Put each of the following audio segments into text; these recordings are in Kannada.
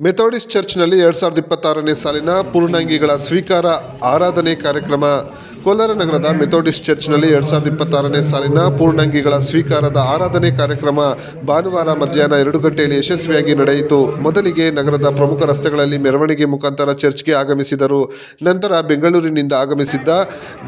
ಮೆಥೋಡಿಸ್ಟ್ ಚರ್ಚ್ನಲ್ಲಿ ಎರಡು ಸಾವಿರದ ಇಪ್ಪತ್ತಾರನೇ ಸಾಲಿನ ಪೂರ್ಣಾಂಗಿಗಳ ಸ್ವೀಕಾರ ಆರಾಧನೆ ಕಾರ್ಯಕ್ರಮ ಕೋಲಾರ ನಗರದ ಮೆಥೋಡಿಸ್ಟ್ ಚರ್ಚ್ನಲ್ಲಿ ಎರಡ್ ಸಾವಿರದ ಇಪ್ಪತ್ತಾರನೇ ಸಾಲಿನ ಪೂರ್ಣಾಂಗಿಗಳ ಸ್ವೀಕಾರದ ಆರಾಧನೆ ಕಾರ್ಯಕ್ರಮ ಭಾನುವಾರ ಮಧ್ಯಾಹ್ನ ಎರಡು ಗಂಟೆಯಲ್ಲಿ ಯಶಸ್ವಿಯಾಗಿ ನಡೆಯಿತು. ಮೊದಲಿಗೆ ನಗರದ ಪ್ರಮುಖ ರಸ್ತೆಗಳಲ್ಲಿ ಮೆರವಣಿಗೆ ಮುಖಾಂತರ ಚರ್ಚ್ಗೆ ಆಗಮಿಸಿದರು. ನಂತರ ಬೆಂಗಳೂರಿನಿಂದ ಆಗಮಿಸಿದ್ದ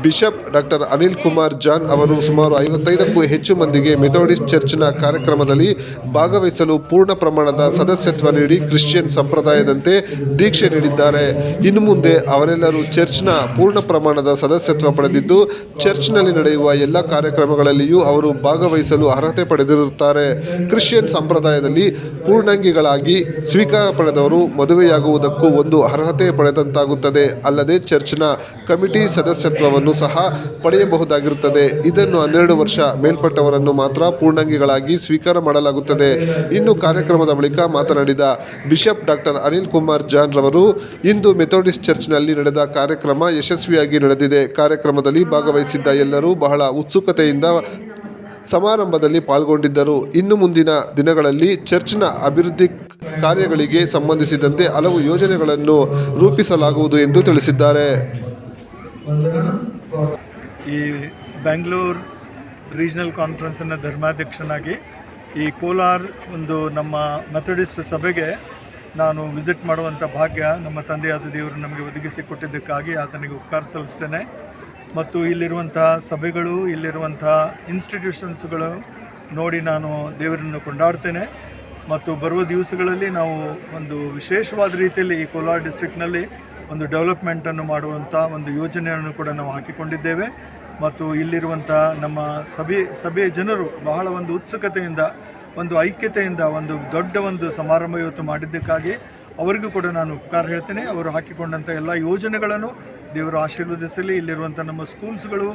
bishop doctor Anil Kumar John ಅವರು ಸುಮಾರು ಐವತ್ತೈದಕ್ಕೂ ಹೆಚ್ಚು ಮಂದಿಗೆ ಮೆಥೋಡಿಸ್ಟ್ ಚರ್ಚ್ನ ಕಾರ್ಯಕ್ರಮದಲ್ಲಿ ಭಾಗವಹಿಸಲು ಪೂರ್ಣ ಪ್ರಮಾಣದ ಸದಸ್ಯತ್ವ ನೀಡಿ ಕ್ರಿಶ್ಚಿಯನ್ ಸಂಪ್ರದಾಯದಂತೆ ದೀಕ್ಷೆ ನೀಡಿದ್ದಾರೆ. ಇನ್ನು ಮುಂದೆ ಅವರೆಲ್ಲರೂ ಚರ್ಚ್ನ ಪೂರ್ಣ ಪ್ರಮಾಣದ ಸದಸ್ಯತ್ವ ಪಡೆದಿದ್ದು, ಚರ್ಚ್ನಲ್ಲಿ ನಡೆಯುವ ಎಲ್ಲ ಕಾರ್ಯಕ್ರಮಗಳಲ್ಲಿಯೂ ಅವರು ಭಾಗವಹಿಸಲು ಅರ್ಹತೆ ಪಡೆದಿರುತ್ತಾರೆ. ಕ್ರಿಶ್ಚಿಯನ್ ಸಂಪ್ರದಾಯದಲ್ಲಿ ಪೂರ್ಣಾಂಗಿಗಳಾಗಿ ಸ್ವೀಕಾರ ಪಡೆದವರು ಮದುವೆಯಾಗುವುದಕ್ಕೂ ಒಂದು ಅರ್ಹತೆ ಪಡೆದಂತಾಗುತ್ತದೆ. ಅಲ್ಲದೆ ಚರ್ಚ್ನ ಕಮಿಟಿ ಸದಸ್ಯತ್ವವನ್ನು ಸಹ ಪಡೆಯಬಹುದಾಗಿರುತ್ತದೆ. ಇದನ್ನು ಹನ್ನೆರಡು ವರ್ಷ ಮೇಲ್ಪಟ್ಟವರನ್ನು ಮಾತ್ರ ಪೂರ್ಣಾಂಗಿಗಳಾಗಿ ಸ್ವೀಕಾರ ಮಾಡಲಾಗುತ್ತದೆ. ಇನ್ನು ಕಾರ್ಯಕ್ರಮದ ಬಳಿಕ ಮಾತನಾಡಿದ bishop doctor Anil Kumar John ರವರು, ಇಂದು ಮೆಥೋಡಿಸ್ಟ್ ಚರ್ಚ್ನಲ್ಲಿ ನಡೆದ ಕಾರ್ಯಕ್ರಮ ಯಶಸ್ವಿಯಾಗಿ ನಡೆದಿದೆ. ಕಾರ್ಯಕ್ರಮದಲ್ಲಿ ಭಾಗವಹಿಸಿದ್ದ ಎಲ್ಲರೂ ಬಹಳ ಉತ್ಸುಕತೆಯಿಂದ ಸಮಾರಂಭದಲ್ಲಿ ಪಾಲ್ಗೊಂಡಿದ್ದರು. ಇನ್ನು ಮುಂದಿನ ದಿನಗಳಲ್ಲಿ ಚರ್ಚ್ನ ಅಭಿವೃದ್ಧಿ ಕಾರ್ಯಗಳಿಗೆ ಸಂಬಂಧಿಸಿದಂತೆ ಹಲವು ಯೋಜನೆಗಳನ್ನು ರೂಪಿಸಲಾಗುವುದು ಎಂದು ತಿಳಿಸಿದ್ದಾರೆ. ಈ ಬ್ಯಾಂಗ್ಳೂರ್ ರೀಜನಲ್ ಕಾನ್ಫರೆನ್ಸಿನ ಧರ್ಮಾಧ್ಯಕ್ಷನಾಗಿ ಈ ಕೋಲಾರ್ ಒಂದು ನಮ್ಮ ಮೆಥಡಿಸ್ಟ್ ಸಭೆಗೆ ನಾನು ವಿಸಿಟ್ ಮಾಡುವಂಥ ಭಾಗ್ಯ ನಮ್ಮ ತಂದೆಯಾದ ದೇವರು ನಮಗೆ ಒದಗಿಸಿ ಕೊಟ್ಟಿದ್ದಕ್ಕಾಗಿ ಆತನಿಗೆ ಉಪಕಾರ ಸಲ್ಲಿಸ್ತೇನೆ. ಮತ್ತು ಇಲ್ಲಿರುವಂಥ ಸಭೆಗಳು, ಇಲ್ಲಿರುವಂಥ ಇನ್ಸ್ಟಿಟ್ಯೂಷನ್ಸ್ಗಳು ನೋಡಿ ನಾನು ದೇವರನ್ನು ಕೊಂಡಾಡ್ತೇನೆ. ಮತ್ತು ಬರುವ ದಿವಸಗಳಲ್ಲಿ ನಾವು ಒಂದು ವಿಶೇಷವಾದ ರೀತಿಯಲ್ಲಿ ಈ ಕೋಲಾರ ಡಿಸ್ಟ್ರಿಕ್ಟ್ನಲ್ಲಿ ಒಂದು ಡೆವಲಪ್ಮೆಂಟನ್ನು ಮಾಡುವಂಥ ಒಂದು ಯೋಜನೆಯನ್ನು ಕೂಡ ನಾವು ಹಾಕಿಕೊಂಡಿದ್ದೇವೆ. ಮತ್ತು ಇಲ್ಲಿರುವಂಥ ನಮ್ಮ ಸಭೆ, ಸಭೆಯ ಜನರು ಬಹಳ ಒಂದು ಉತ್ಸುಕತೆಯಿಂದ, ಒಂದು ಐಕ್ಯತೆಯಿಂದ ಒಂದು ದೊಡ್ಡ ಒಂದು ಸಮಾರಂಭ ಇವತ್ತು ಮಾಡಿದ್ದಕ್ಕಾಗಿ ಅವರಿಗೂ ಕೂಡ ನಾನು ಉಪಕಾರ ಹೇಳ್ತೇನೆ. ಅವರು ಹಾಕಿಕೊಂಡಂಥ ಎಲ್ಲ ಯೋಜನೆಗಳನ್ನು ದೇವರು ಆಶೀರ್ವದಿಸಲಿ. ಇಲ್ಲಿರುವಂಥ ನಮ್ಮ ಸ್ಕೂಲ್ಸ್ಗಳು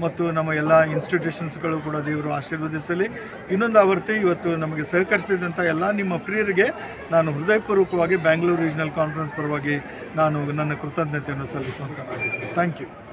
ಮತ್ತು ನಮ್ಮ ಎಲ್ಲ ಇನ್ಸ್ಟಿಟ್ಯೂಷನ್ಸ್ಗಳು ಕೂಡ ದೇವರು ಆಶೀರ್ವದಿಸಲಿ. ಇನ್ನೊಂದು ಆವರ್ತಿ ಇವತ್ತು ನಮಗೆ ಸಹಕರಿಸಿದಂಥ ಎಲ್ಲ ನಿಮ್ಮ ಪ್ರಿಯರಿಗೆ ನಾನು ಹೃದಯಪೂರ್ವಕವಾಗಿ ಬ್ಯಾಂಗ್ಳೂರು ರೀಜನಲ್ ಕಾನ್ಫರೆನ್ಸ್ ಪರವಾಗಿ ನಾನು ನನ್ನ ಕೃತಜ್ಞತೆಯನ್ನು ಸಲ್ಲಿಸುವಂಥ ಥ್ಯಾಂಕ್ ಯು.